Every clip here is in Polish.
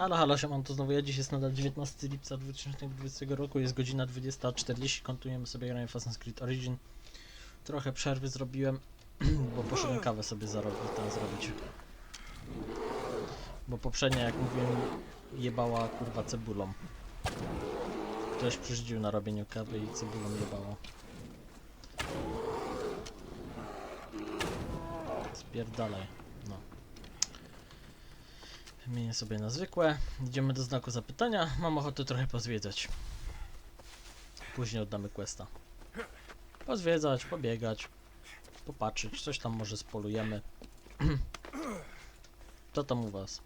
Halo, halo, mam to znowu ja. Dziś jest nadal 19 lipca 2020 roku, jest godzina 20.40, kontujemy sobie granie w Assassin's Creed Origin. Trochę przerwy zrobiłem, bo poszedłem kawę sobie zarobić, tam zrobić. Bo poprzednia, jak mówiłem, jebała kurwa cebulą. Ktoś przyjdził na robieniu kawy i cebulą jebało. Spierdalaj. Wymienię sobie na zwykłe. Idziemy do znaku zapytania. Mam ochotę trochę pozwiedzać. Później oddamy questa. Pozwiedzać, pobiegać, popatrzeć, coś tam może spolujemy. Co tam u was?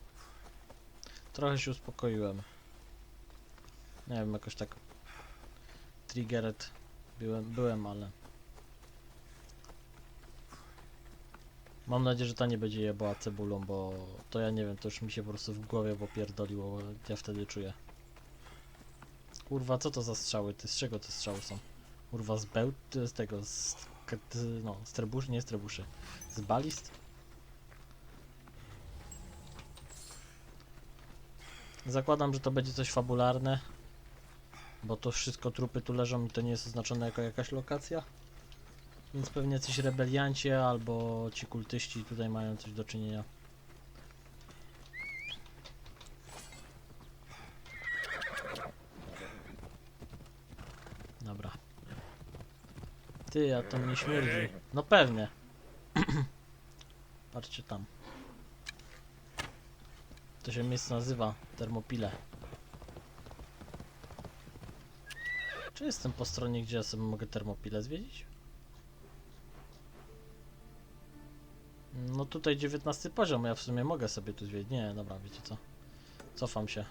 Trochę się uspokoiłem. Nie wiem, jakoś tak triggered byłem, byłem, ale Mam nadzieję, że ta nie będzie jebała cebulą, bo to ja nie wiem, to już mi się po prostu w głowie popierdoliło, ja wtedy czuję. Kurwa, co to za strzały? Ty z czego te strzały są? Kurwa, z bełt, z tego, z, no, z trebuszy, nie z trebuszy, z balist? Zakładam, że to będzie coś fabularne, bo to wszystko trupy tu leżą i to nie jest oznaczone jako jakaś lokacja. Więc pewnie coś rebelianci albo ci kultyści tutaj mają coś do czynienia. Dobra. Ty, a to mnie śmierdzi. No pewnie. Patrzcie tam. To się miejsce nazywa Termopile. Czy jestem po stronie, gdzie ja sobie mogę Termopile zwiedzić? No tutaj 19 poziom, ja w sumie mogę sobie tu zwiedzić. Nie, dobra, wiecie co? Cofam się.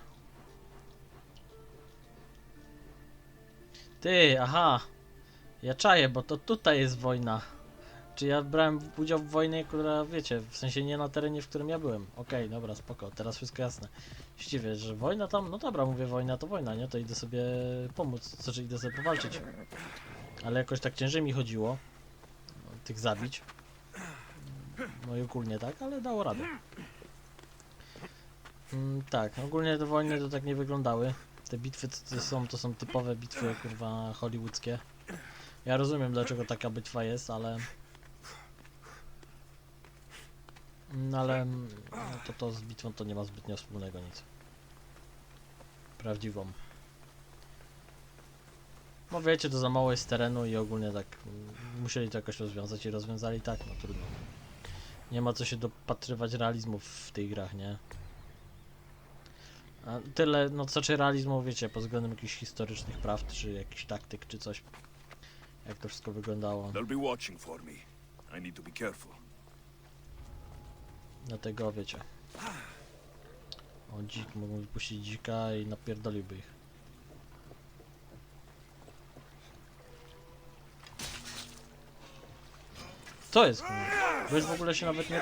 Ty, aha! Ja czaję, bo to tutaj jest wojna. Czy ja brałem udział w wojnie, która, wiecie, w sensie nie na terenie, w którym ja byłem. Okej, dobra, spoko, teraz wszystko jasne. Jeśli wiesz, że wojna tam, no dobra, mówię wojna to wojna, nie? To idę sobie pomóc, znaczy idę sobie powalczyć. Ale jakoś tak ciężej mi chodziło no, tych zabić. No i ogólnie tak, ale dało radę. Mm, tak, ogólnie te wojny to tak nie wyglądały. Te bitwy to są, to są typowe bitwy kurwa hollywoodzkie. Ja rozumiem dlaczego taka bitwa jest, ale... Mm, ale no to, to z bitwą to nie ma zbytnio wspólnego nic. Prawdziwą. No wiecie, to za mało jest terenu i ogólnie tak mm, musieli to jakoś rozwiązać i rozwiązali tak, no trudno. Nie ma co się dopatrywać realizmów w tych grach, nie? A tyle, no co czy realizmu, wiecie, pod względem jakichś historycznych prawd, czy jakichś taktyk, czy coś. Jak to wszystko wyglądało. They'll be watching for me. I need to be careful. Dlatego wiecie. O, dzik, mogą wypuścić dzika i napierdoliłby ich. Co jest kurwa? Bo już w ogóle się nawet nie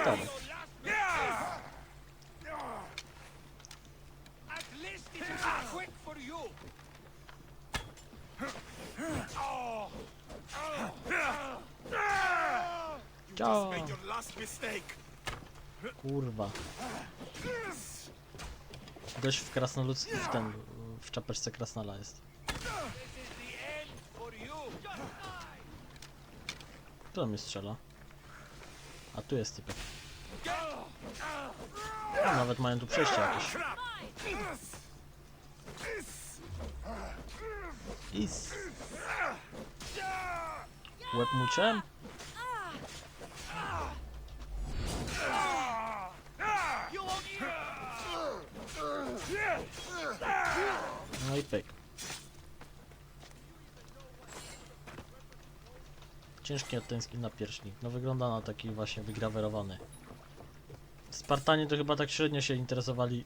mistake. Kurwa. Dość w krasnoludzki, w ten, w czapeczce krasnala jest. Kto mnie strzela? A tu jest typek. A, nawet mają tu przejście jakieś. Is. Łeb muczem? No i pyk. Ciężki ateński napierśnik. No wygląda na taki właśnie wygrawerowany. Spartanie to chyba tak średnio się interesowali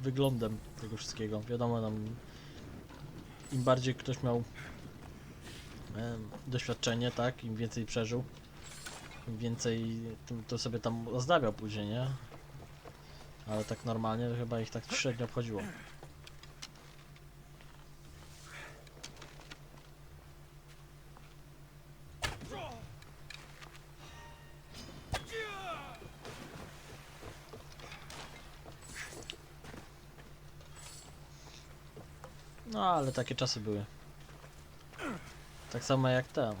wyglądem tego wszystkiego. Wiadomo nam im bardziej ktoś miał em, doświadczenie, tak, im więcej przeżył, im więcej tym to sobie tam ozdabiał później, nie? Ale tak normalnie chyba ich tak średnio obchodziło. Ale takie czasy były. Tak samo jak ten.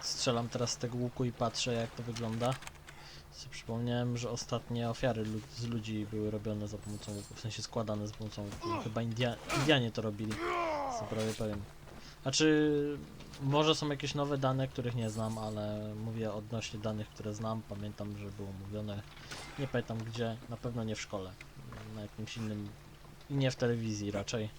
Strzelam teraz z tego łuku i patrzę jak to wygląda. Sobie przypomniałem, że ostatnie ofiary z ludzi były robione za pomocą łuku, w sensie składane za pomocą łuku. Chyba India Indianie to robili. Jestem prawie pewien. Znaczy, może są jakieś nowe dane, których nie znam, ale mówię odnośnie danych, które znam. Pamiętam, że było mówione, nie pamiętam gdzie, na pewno nie w szkole, na jakimś innym, i nie w telewizji raczej.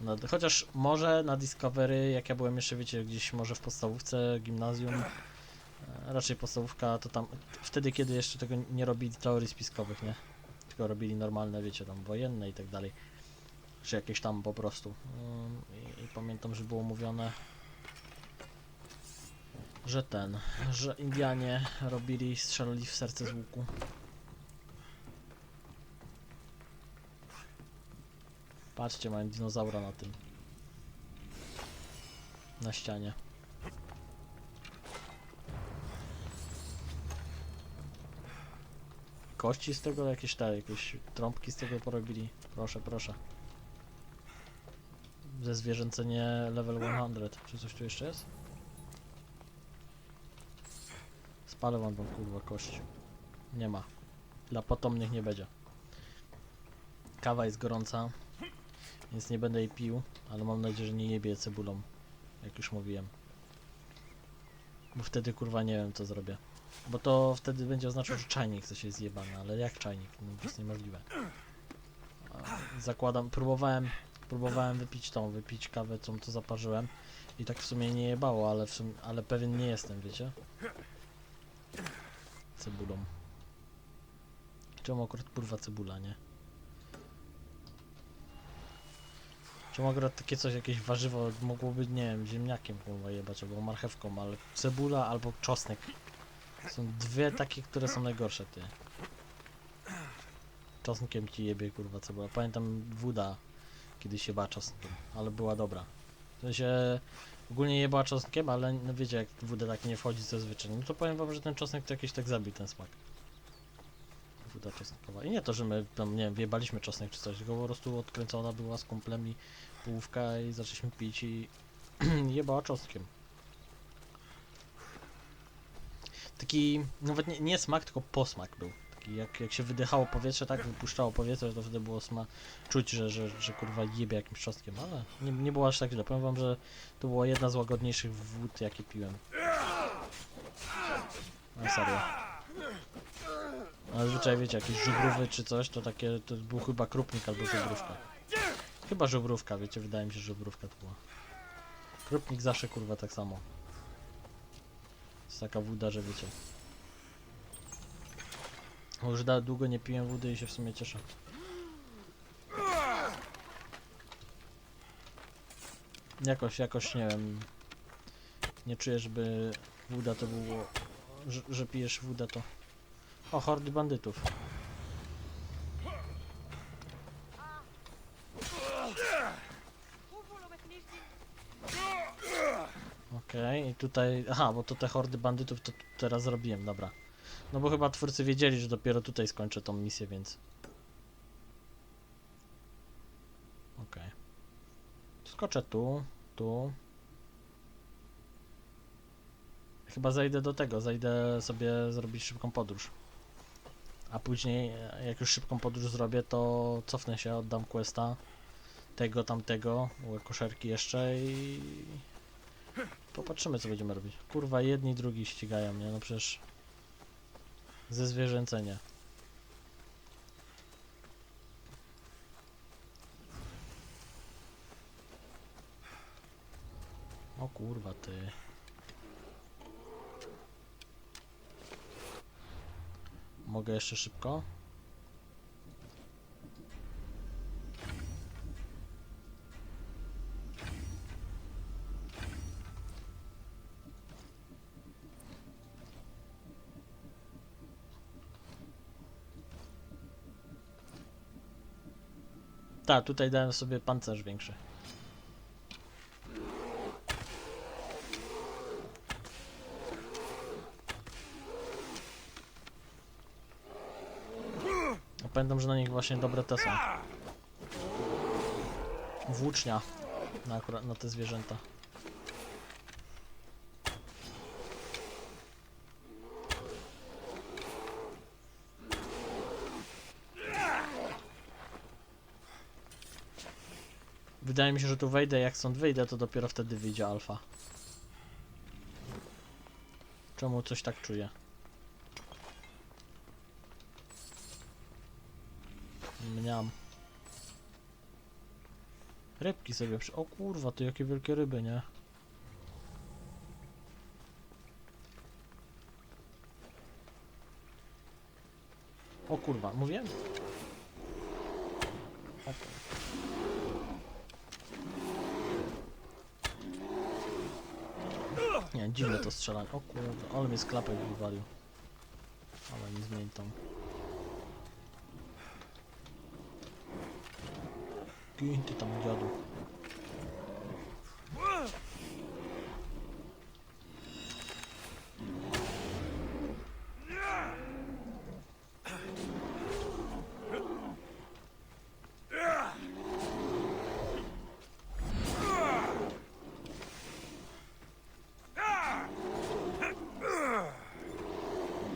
No, chociaż może na Discovery, jak ja byłem jeszcze, wiecie, gdzieś może w podstawówce, gimnazjum, e, raczej podstawówka, to tam, wtedy kiedy jeszcze tego nie robili teorii spiskowych, nie? Tylko robili normalne, wiecie, tam wojenne i tak dalej. Czy jakieś tam po prostu. Ym, I, I pamiętam, że było mówione, że ten, że Indianie robili, strzelali w serce z łuku. Patrzcie, mają dinozaura na tym. Na ścianie. Kości z tego, jakieś te, jakieś trąbki z tego porobili. Proszę, proszę. Ze zwierzęcenie level 100. Czy coś tu jeszcze jest? Spalę wam tą kurwa kość. Nie ma. Dla potomnych nie będzie. Kawa jest gorąca, więc nie będę jej pił, ale mam nadzieję, że nie jebie cebulą, jak już mówiłem. Bo wtedy kurwa nie wiem co zrobię. Bo to wtedy będzie oznaczało, że czajnik coś jest zjebany, ale jak czajnik? No to jest niemożliwe. Zakładam, próbowałem, próbowałem wypić tą, wypić kawę, tą co zaparzyłem i tak w sumie nie jebało, ale w sumie, ale pewien nie jestem, wiecie? Cebulą. Czemu akurat kurwa cebula, nie? Czemu akurat takie coś, jakieś warzywo mogłoby, nie wiem, ziemniakiem kurwa jebać, albo marchewką, ale cebula albo czosnek. Są dwie takie, które są najgorsze, ty. Czosnkiem ci jebie kurwa cebula. Pamiętam woda kiedyś jebała czosnkiem, ale była dobra. W sensie ogólnie jebała czosnkiem, ale no wiecie jak woda tak nie wchodzi zazwyczaj. No to powiem wam, że ten czosnek to jakiś tak zabił ten smak. Czosnkowa. I nie to, że my tam, nie wiem, wjebaliśmy czosnek czy coś, tylko po prostu odkręcona była z kumplem i połówka i zaczęliśmy pić i jebała czosnkiem. Taki, nawet nie, nie smak, tylko posmak był. Taki jak, jak się wydychało powietrze, tak wypuszczało powietrze, to wtedy było sma czuć, że, że, że kurwa jebie jakimś czosnkiem, ale nie, nie było aż tak źle. Powiem wam, że to była jedna z łagodniejszych wód, jakie piłem. No serio. Ale zwyczaj wiecie, jakieś żubrówy czy coś, to takie, to był chyba krupnik albo żubrówka. Chyba żubrówka, wiecie, wydaje mi się, że żubrówka to była. Krupnik zawsze kurwa tak samo. Jest taka woda, że wiecie. Już da, długo nie piłem wody i się w sumie cieszę. Jakoś, jakoś nie wiem. Nie czuję, żeby woda to było. Że, że pijesz wodę to. O, hordy bandytów. Okej, i tutaj. Aha, bo to te hordy bandytów to teraz zrobiłem, dobra. No bo chyba twórcy wiedzieli, że dopiero tutaj skończę tą misję, więc. Okej. Skoczę tu, tu. Chyba zajdę do tego, zajdę sobie zrobić szybką podróż. A później, e, jak już szybką podróż zrobię, to cofnę się, oddam questa. Tego, tamtego, koszerki jeszcze i... Popatrzymy, co będziemy robić. Kurwa, jedni, drugi ścigają mnie, no przecież... Ze zwierzęcenia. O kurwa, ty. Mogę jeszcze szybko? Tak, tutaj dałem sobie pancerz większy. Pamiętam, że na nich właśnie dobre te są. Włócznia. Na akurat na te zwierzęta. Wydaje mi się, że tu wejdę, jak stąd wyjdę, to dopiero wtedy wyjdzie alfa. Czemu coś tak czuję? Mniam. Rybki sobie przy... O kurwa, to jakie wielkie ryby, nie? O kurwa, mówiłem? O kur- Nie, dziwne to strzelanie. O kurde, ale mnie sklapek wywalił. Ale nie zmień tam. Gin ty tam dziadu.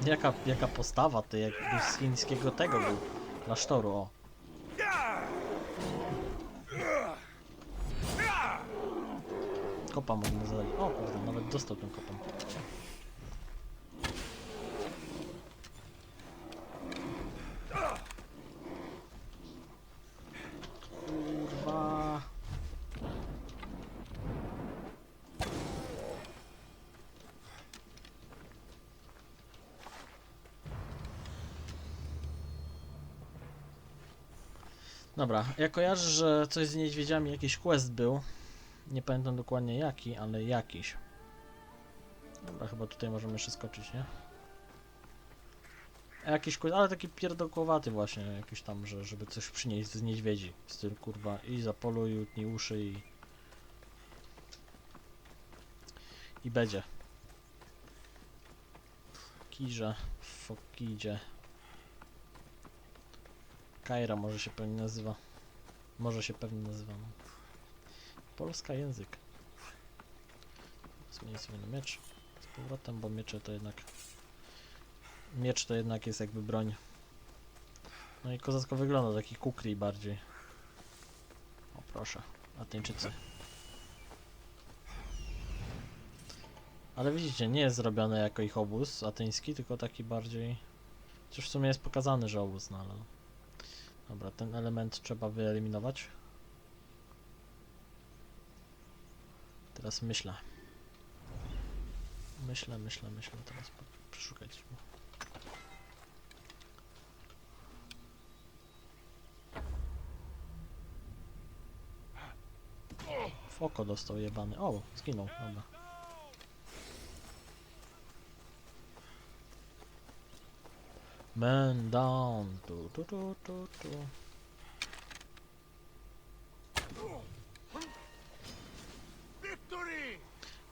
Jaka, jaka postawa ty, jakbyś z chińskiego tego był. Klasztoru, o. Kopa można zadać. O kurde, nawet dostał ten kopem. Dobra, ja kojarzę, że coś z niedźwiedziami, jakiś quest był. Nie pamiętam dokładnie jaki, ale jakiś. Dobra, chyba tutaj możemy jeszcze skoczyć, nie? A Jakiś quest, ale taki pierdokowaty właśnie, jakiś tam, że, żeby coś przynieść z niedźwiedzi. W stylu kurwa i zapoluj, utnij uszy i... I będzie. Kirze, fokidzie. Kaira może się pewnie nazywa. Może się pewnie nazywa. No. Polska język. Zmienię sobie na miecz z powrotem, bo miecze to jednak... Miecz to jednak jest jakby broń. No i kozacko wygląda, taki kukli bardziej. O proszę, Ateńczycy. Ale widzicie, nie jest zrobione jako ich obóz ateński, tylko taki bardziej... Chociaż w sumie jest pokazany, że obóz, no ale... Dobra, ten element trzeba wyeliminować. Teraz myślę. Myślę, myślę, myślę. Teraz przeszukać. W oko dostał jebany. O, zginął, dobra. Man down. Tu, tu, tu, tu, tu.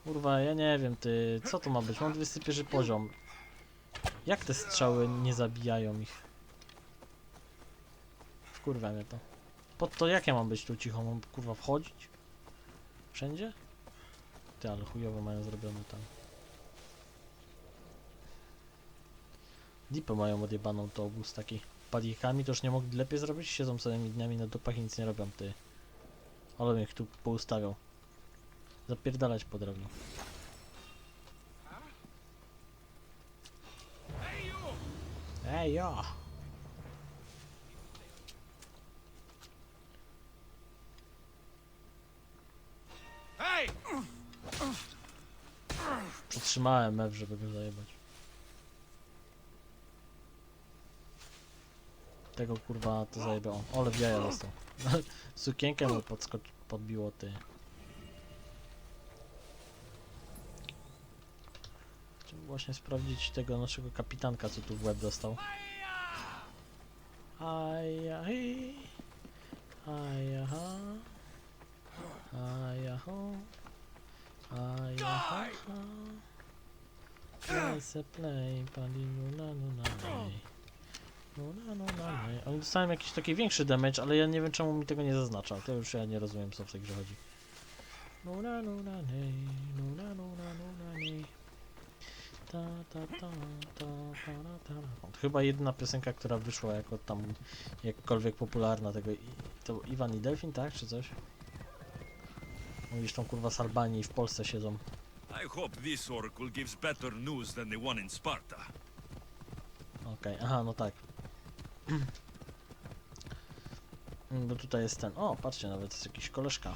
Kurwa, ja nie wiem, ty, co to ma być? Mam 21 poziom. Jak te strzały nie zabijają ich? Kurwa mnie to. Pod to jak ja mam być tu cicho? Mam kurwa wchodzić? Wszędzie? Ty, ale chujowo mają zrobione tam. Dipę mają odjebaną to obóz taki. Palikami to już nie mogli lepiej zrobić? Siedzą całymi dniami na dupach i nic nie robią, ty. Ale ich tu poustawiał. Zapierdalać po drewno. Ej! Hey! Przytrzymałem F, żeby go zajebać. Tego kurwa to zajebało. Ole w jaja dostał. Sukienkę mu podsko- podbiło ty. Właśnie sprawdzić tego naszego kapitanka, co tu w łeb dostał. Aja, hi. Aja, ha. Aja, ho. Aja, ha, ha. Let's play, pali nu na nu na lej. Nu na nu na lej. Oni dostałem jakiś taki większy damage, ale ja nie wiem czemu mi tego nie zaznacza. To już ja nie rozumiem co w tej grze chodzi. Nuna, nuna, nuna, nuna, nuna, nej. Chyba jedyna piosenka, która wyszła jako tam jakkolwiek popularna tego. I, to Iwan i Delfin, tak? Czy coś? Mówisz tą kurwa z Albanii i w Polsce siedzą. I hope this oracle gives better news than the one in Sparta. Okej, aha, no tak. Bo tutaj jest ten. O, patrzcie, nawet jest jakiś koleżka.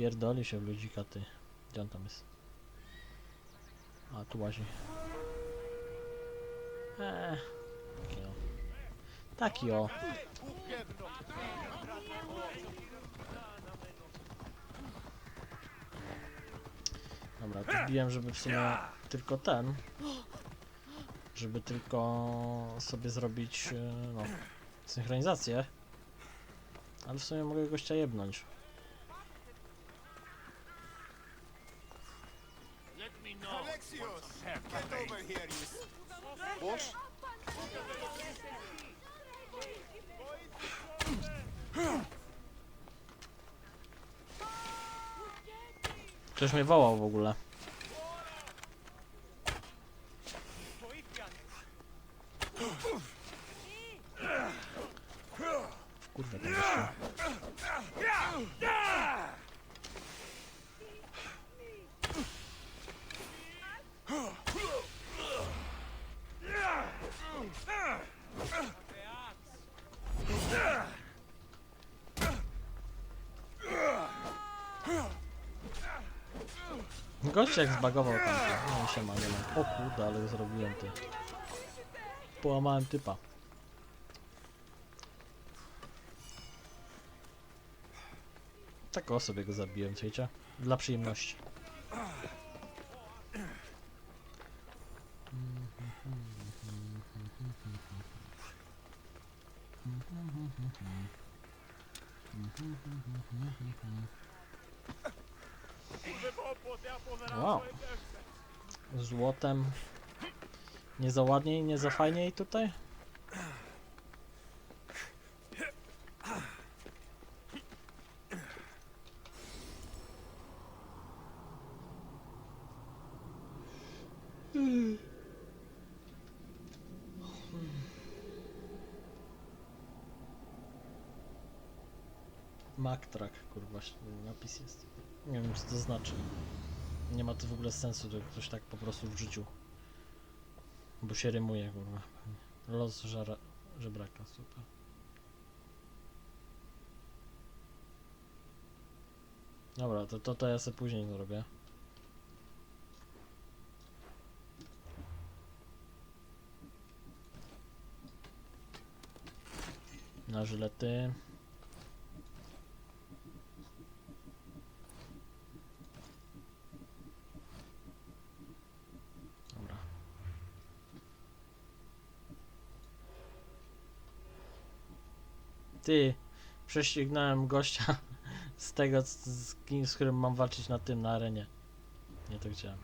Wpierdoli się w ludzika, ty. Gdzie on tam jest? A, tu łazi. Eee, taki o. Taki o. Dobra, tu wbiłem, żeby w sumie tylko ten. Żeby tylko sobie zrobić, e, no, synchronizację. Ale w sumie mogę gościa jebnąć. Ktoś mnie wołał w ogóle. W kurwę ten gościu. Gość jak zbagował tam. No się ma, nie ma. O kurde, ale zrobiłem ty. Połamałem typa. Tak o sobie go zabiłem, wiecie? Dla przyjemności. Wow. Złotem. Nie za ładniej, nie za fajniej tutaj? Mactrack, kurwa, napis jest. Nie wiem, co to znaczy. Nie ma to w ogóle sensu, to ktoś tak po prostu w życiu. Bo się rymuje, kurwa. Los żara, żebraka, super. Dobra, to, to, to ja sobie później zrobię. Na żylety. Dobra. Ty, prześcignąłem gościa z tego, z, z, kim, z którym mam walczyć na tym, na arenie. Nie to chciałem.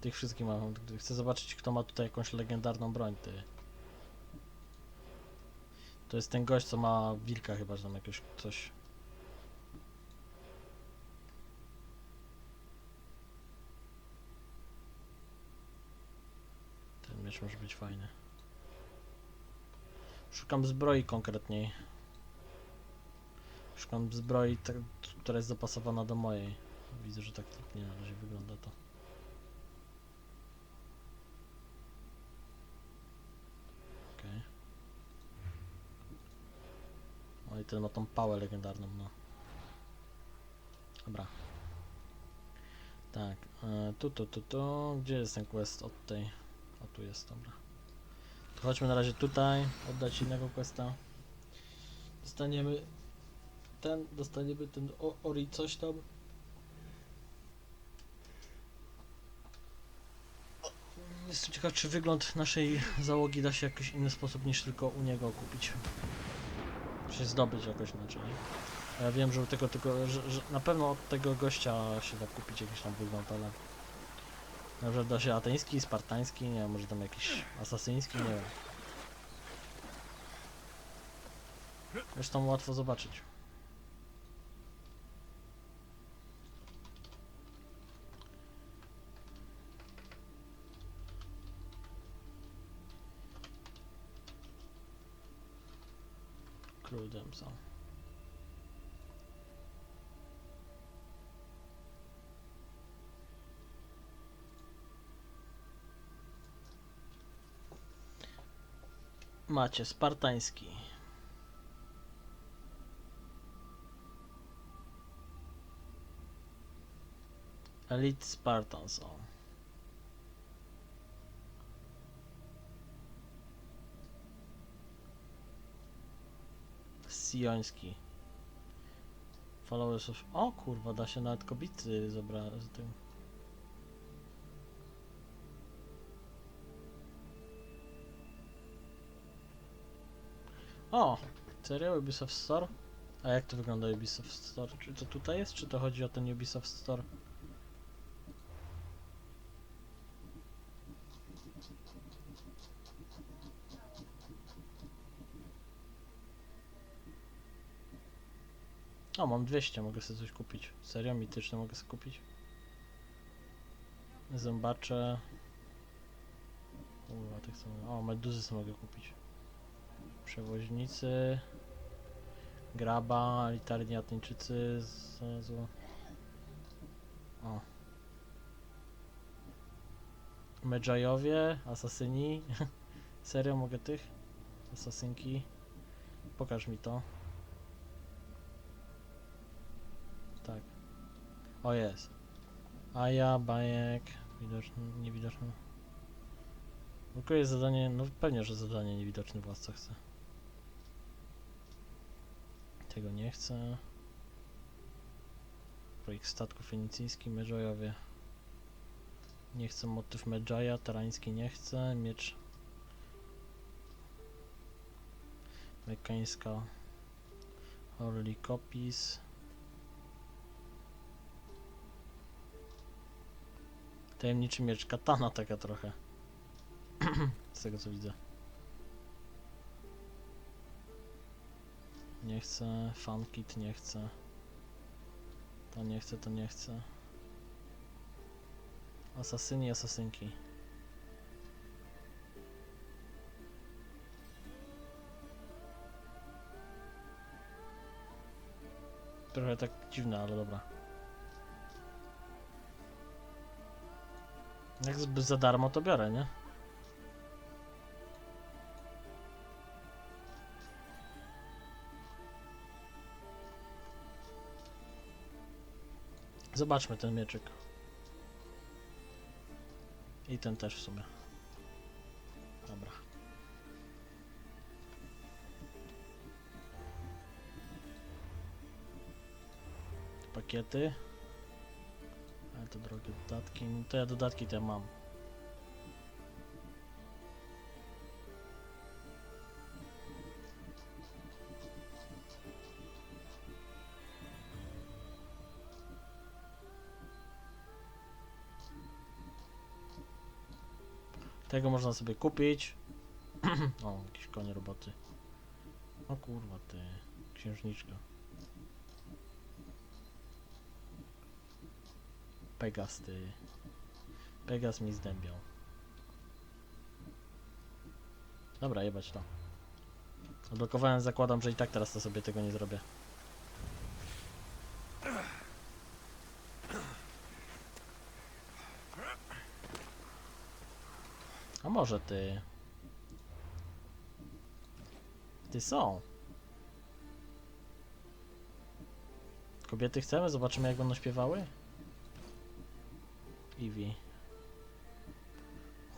Tych wszystkich mam. Chcę zobaczyć, kto ma tutaj jakąś legendarną broń, ty. To jest ten gość, co ma wilka chyba, że tam jakieś coś. Miecz może być fajny. Szukam zbroi konkretniej. Szukam zbroi, która jest dopasowana do mojej. Widzę, że tak nie na razie wygląda to. Okej. O i ten ma tą pałę legendarną, no. Dobra. Tak, e, tu, tu, tu, tu. Gdzie jest ten quest od tej? O, tu jest, dobra. To chodźmy na razie tutaj, oddać innego questa. Dostaniemy ten, dostaniemy ten Ori coś tam. Jestem ciekaw, czy wygląd naszej załogi da się w jakiś inny sposób niż tylko u niego kupić. Czy zdobyć jakoś inaczej. Ja wiem, że że, że na pewno od tego gościa się da kupić jakiś tam wygląd, ale... Na przykład da się ateński, spartański, nie wiem, może tam jakiś asasyński, nie wiem. Zresztą łatwo zobaczyć. Macie spartański. Elite Spartans. O. Sioński. Followers of... O kurwa, da się nawet kobiety zabrać z tym. O! Serio Ubisoft Store? A jak to wygląda Ubisoft Store? Czy to tutaj jest, czy to chodzi o ten Ubisoft Store? O, mam 200, mogę sobie coś kupić. Serio? Mityczne mogę sobie kupić? Zobaczę. Kurwa, tak samo. O, meduzy sobie mogę kupić. Przewoźnicy. Graba, elitarni Ateńczycy. Z, z, o. Medżajowie, asasyni. Serio mogę tych? Asasynki. Pokaż mi to. Tak. O jest. Aja, bajek. Widoczny, niewidoczny. W jest zadanie, no pewnie, że zadanie niewidoczny władca chce. Tego nie chcę. Projekt statku fenicyjski, Medżajowie. Nie chcę motyw Medżaja, tarański nie chcę, miecz mekańska Orly Copies Tajemniczy miecz katana taka trochę z tego co widzę nie chcę, fankit nie chcę to nie chcę, to nie chcę asasyni, asasynki Trochę tak dziwne, ale dobra. Jak za darmo to biorę, nie? Zobaczmy ten mieczyk. I ten też w sumie. Dobra. Pakiety. Ale to drogie dodatki. No to ja dodatki te mam. Tego można sobie kupić. o, jakieś konie roboty. O kurwa ty, księżniczka. Pegas ty. Pegas mi zdębiał. Dobra, jebać to. Odblokowałem, zakładam, że i tak teraz to sobie tego nie zrobię. A może ty? Ty są. Kobiety chcemy? Zobaczymy jak będą śpiewały? Iwi.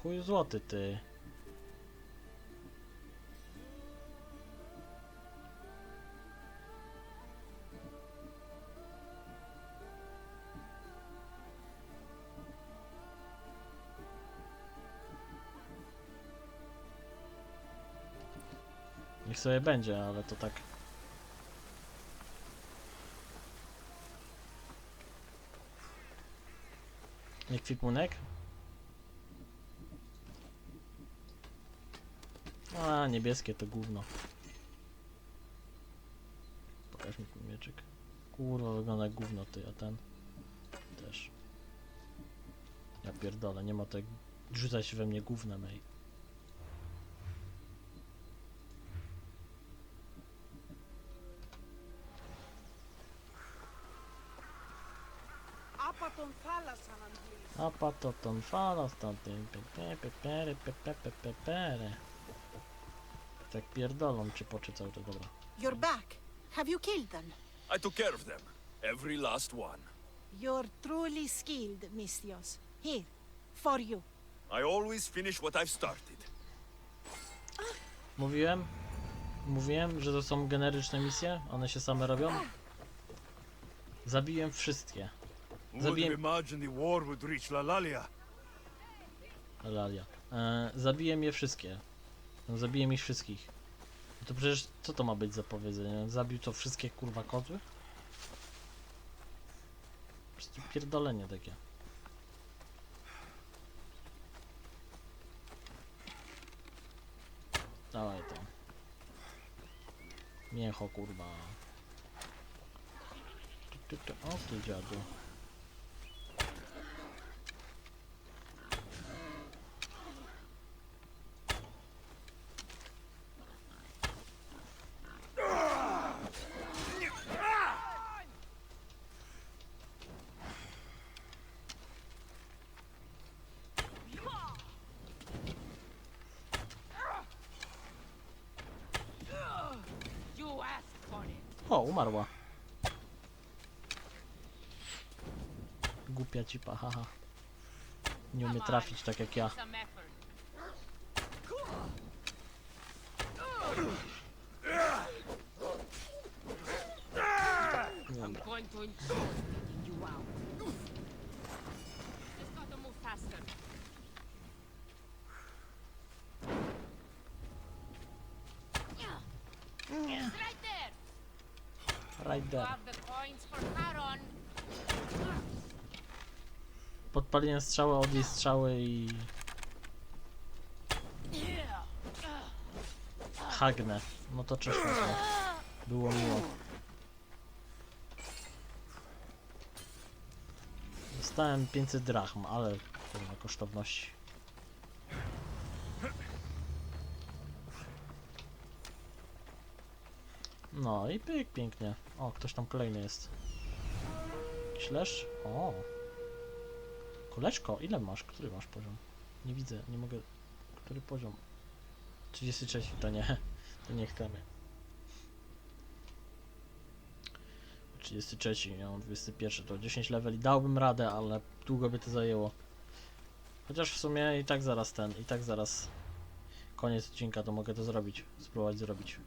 Chuj złoty ty. sobie będzie, ale to tak. Nie kwipunek? A, niebieskie to gówno. Pokaż mi mieczyk. Kurwa, wygląda gówno ty, a ten też. Ja pierdolę, nie ma tak rzucać we mnie gównem, ej. A pato tą falą stąd. Tak pierdolą czy poczy cały to dobra. You're back. Have you killed them? I took care of them. Every last one. You're truly skilled, Mistios. Here, for you. I always finish what I've started. Mówiłem? Mówiłem, że to są generyczne misje? One się same robią? Zabiłem wszystkie. Zabiję-? Lalia. E, zabiłem je wszystkie. Zabiłem ich wszystkich. No to przecież co to ma być za powiedzenie? Zabił to wszystkie kurwa kozły? Prostu pierdolenie takie. Dawaj to. Mięcho kurwa. O ty dziadu. You asked for it. O, umarła. Głupia cipa, haha. Nie umie trafić tak jak ja. Dobra. Right there. Podpaliłem strzały od jej strzały i... Hagnę. No to cześć no. Było miło. Dostałem 500 drachm, ale kurwa kosztowności. No i pyk, pięknie. O, ktoś tam kolejny jest. Leszcz? O. Koleżko, ile masz? Który masz poziom? Nie widzę, nie mogę. Który poziom? 33, to nie. To nie chcemy. 33, ja mam 21, to 10 leveli. Dałbym radę, ale długo by to zajęło. Chociaż w sumie i tak zaraz ten, i tak zaraz koniec odcinka, to mogę to zrobić. Spróbować zrobić.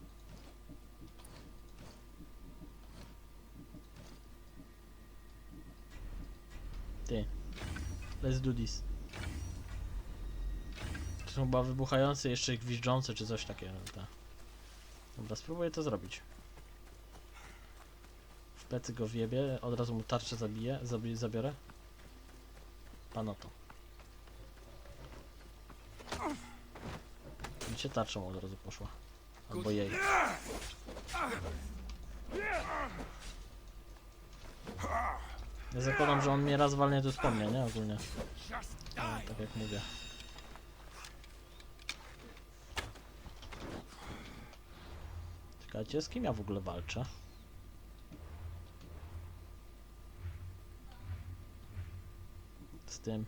Ty. Let's do this. To są chyba wybuchające, jeszcze gwizdzące, czy coś takiego. Ta. Dobra, spróbuję to zrobić. W plecy go wjebie, od razu mu tarczę zabiję, zabi zabiorę. Pano to. Się tarczą od razu poszła. Albo jej. Ja zakładam, że on mnie raz walnie to wspomnie, nie? Ogólnie. No, tak jak mówię. Czekajcie, z kim ja w ogóle walczę? Z tym.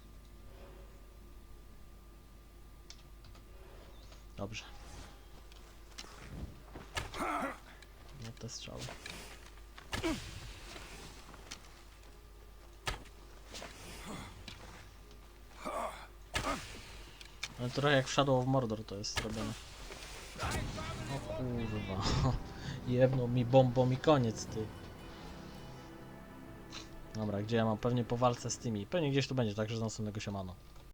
Dobrze. Nie te strzały. Ale trochę jak w Shadow of Mordor to jest zrobione. O kurwa. Jedną mi bombą i koniec ty. Dobra, gdzie ja mam? Pewnie po walce z tymi. Pewnie gdzieś tu będzie, także z następnego siemano.